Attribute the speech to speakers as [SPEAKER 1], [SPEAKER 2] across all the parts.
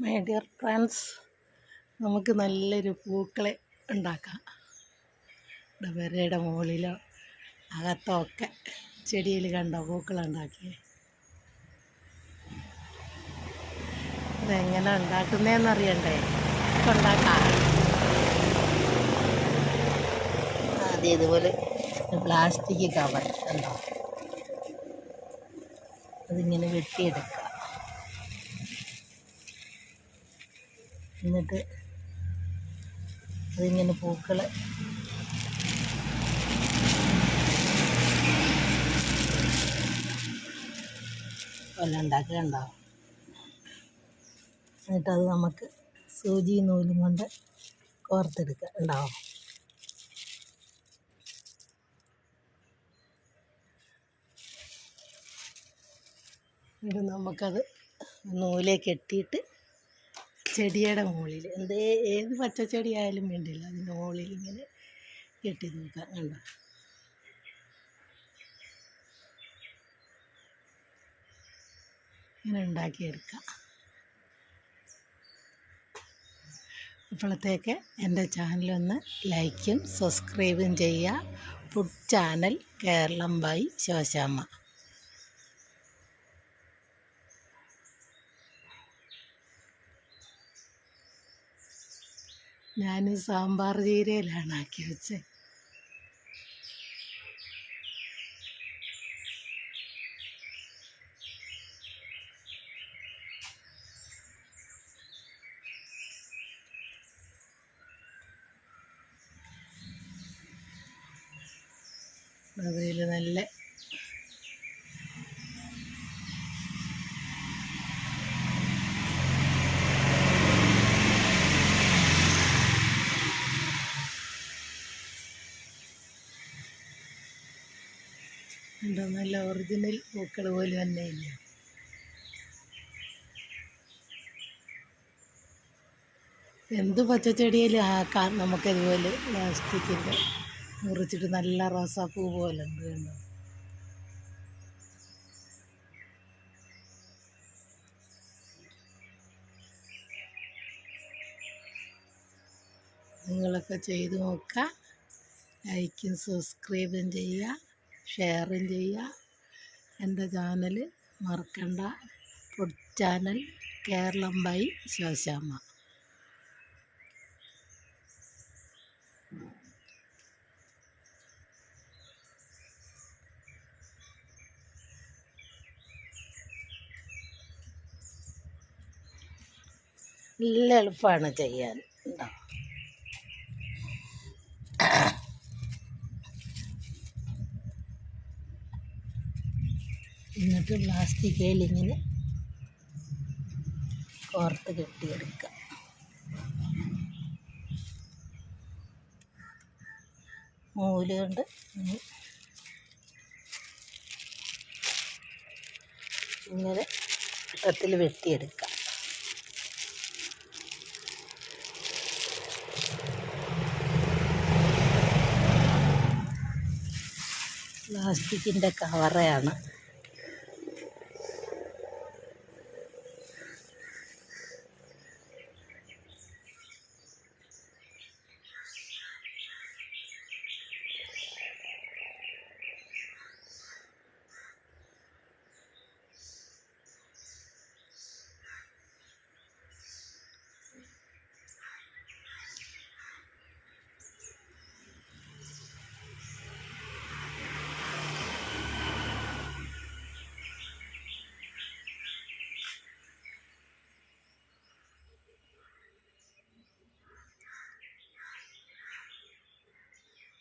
[SPEAKER 1] My dear friends നമുക്ക് നല്ലൊരു പൂക്കളെ ഉണ്ടാക്കാം. വരയുടെ മുകളിലോ അകത്തോ ഒക്കെ ചെടിയിൽ കണ്ട പൂക്കളുണ്ടാക്കിയേ ഇതെങ്ങനെ ഉണ്ടാക്കുന്നതെന്നറിയണ്ടേ ഉണ്ടാക്കാം. ആദ്യം ഇതുപോലെ പ്ലാസ്റ്റിക് കവർ കണ്ടോ? അതിങ്ങനെ വെട്ടിയെടുക്കുക എന്നിട്ട് അതിങ്ങനെ പൂക്കൾ വല്ല ഉണ്ടാക്കുകയുണ്ടാവും എന്നിട്ട് അത് നമുക്ക് സൂചി നൂലും കൊണ്ട് കോർത്തെടുക്കുക ഉണ്ടാവും ഇത് നമുക്കത് നൂലെ കെട്ടിയിട്ട് ചെടിയുടെ മുകളിൽ. എന്തേ ഏത് പച്ചച്ചെടി ആയാലും വേണ്ടില്ല. അതിന്റെ മുകളിൽ ഇങ്ങനെ കെട്ടി നോക്കാം. കണ്ടോ? ഇങ്ങനെ ഉണ്ടാക്കിയെടുക്കാം. ഇപ്പോഴത്തേക്ക് എന്റെ ചാനലൊന്ന് ലൈക്കും സബ്സ്ക്രൈബും ചെയ്യുക. Food channel Keralam by Shoshamma. ഞാൻ സാമ്പാർ ചീരയിലാണ് ആക്കി വെച്ചത് അതിൽ നല്ല ഉണ്ടോ? നല്ല ഒറിജിനൽ പൂക്കൾ പോലെ ഇല്ല. എന്ത് പച്ചച്ചെടിയിലും ആക്കാം നമുക്കതുപോലെ പ്ലാസ്റ്റിക്കിന്റെ മുറിച്ചിട്ട് നല്ല റോസാപ്പൂ പോലെ ഉണ്ട് കണ്ടോ? നിങ്ങളൊക്കെ ചെയ്തു നോക്കുക. ലൈക്കും സബ്സ്ക്രൈബും ചെയ്യുക. ഷെയറും ചെയ്യുക. എന്റെ ചാനൽ മറക്കണ്ട. Food channel Keralam by Shoshamma നല്ല എളുപ്പമാണ് ചെയ്യാൻ ഉണ്ടോ എന്നിട്ട് പ്ലാസ്റ്റിക്കയിൽ ഇങ്ങനെ കോർത്ത് കെട്ടിയെടുക്കുക. നൂൽ കൊണ്ട് ഇങ്ങനെ വട്ടത്തിൽ വെട്ടിയെടുക്കുക. പ്ലാസ്റ്റിക്കിന്റെ കവറയാണ്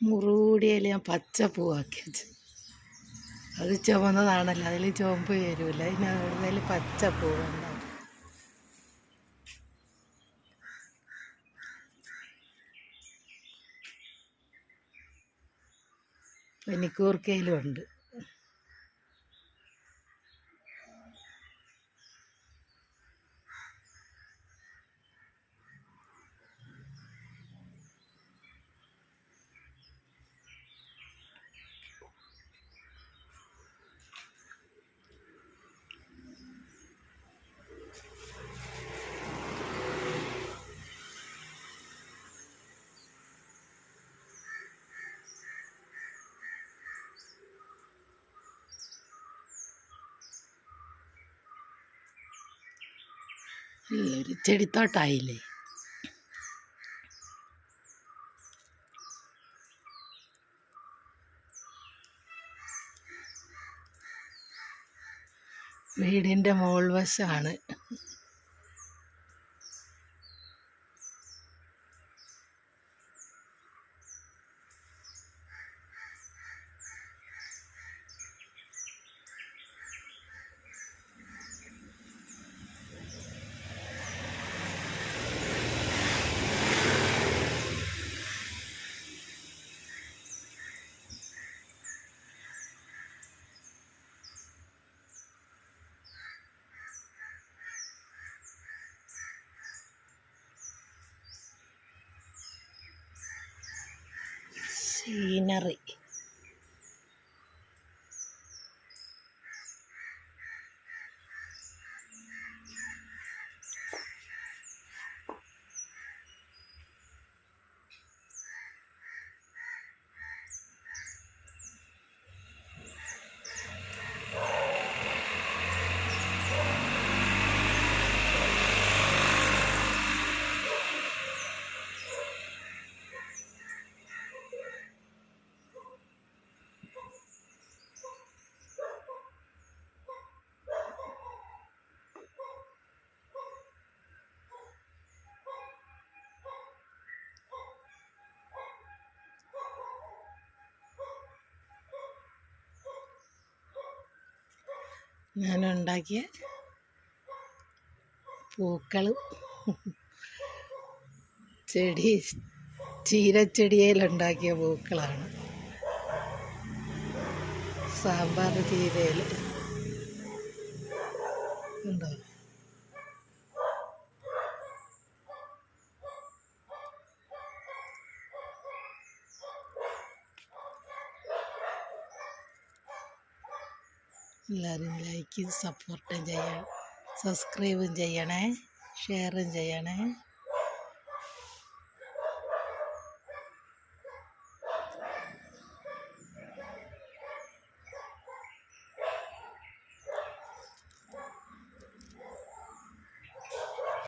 [SPEAKER 1] മുറുകൂടിയതിൽ ഞാൻ പച്ച പൂവാക്കി വെച്ചു അത് ചുവന്നതാണല്ലോ അതിൽ ചുവപ്പ് വരില്ല അതിന് അതിൽ പച്ച പൂവുണ്ടാവും പനിക്കൂർക്കയിലും ഉണ്ട്. നല്ലൊരു ചെടിത്തോട്ടായില്ലേ വീടിന്റെ മോൾ Bien rico. ഞാൻ ഉണ്ടാക്കിയ പൂക്കളും ചെടി ചീരച്ചെടിയിലുണ്ടാക്കിയ പൂക്കളാണ്. സാമ്പാർ ചീരയിൽ. ഉണ്ടോ? എല്ലാവരും ലൈക്കും സപ്പോർട്ടും ചെയ്യണം സബ്സ്ക്രൈബും ചെയ്യണേ. ഷെയറും ചെയ്യണേ.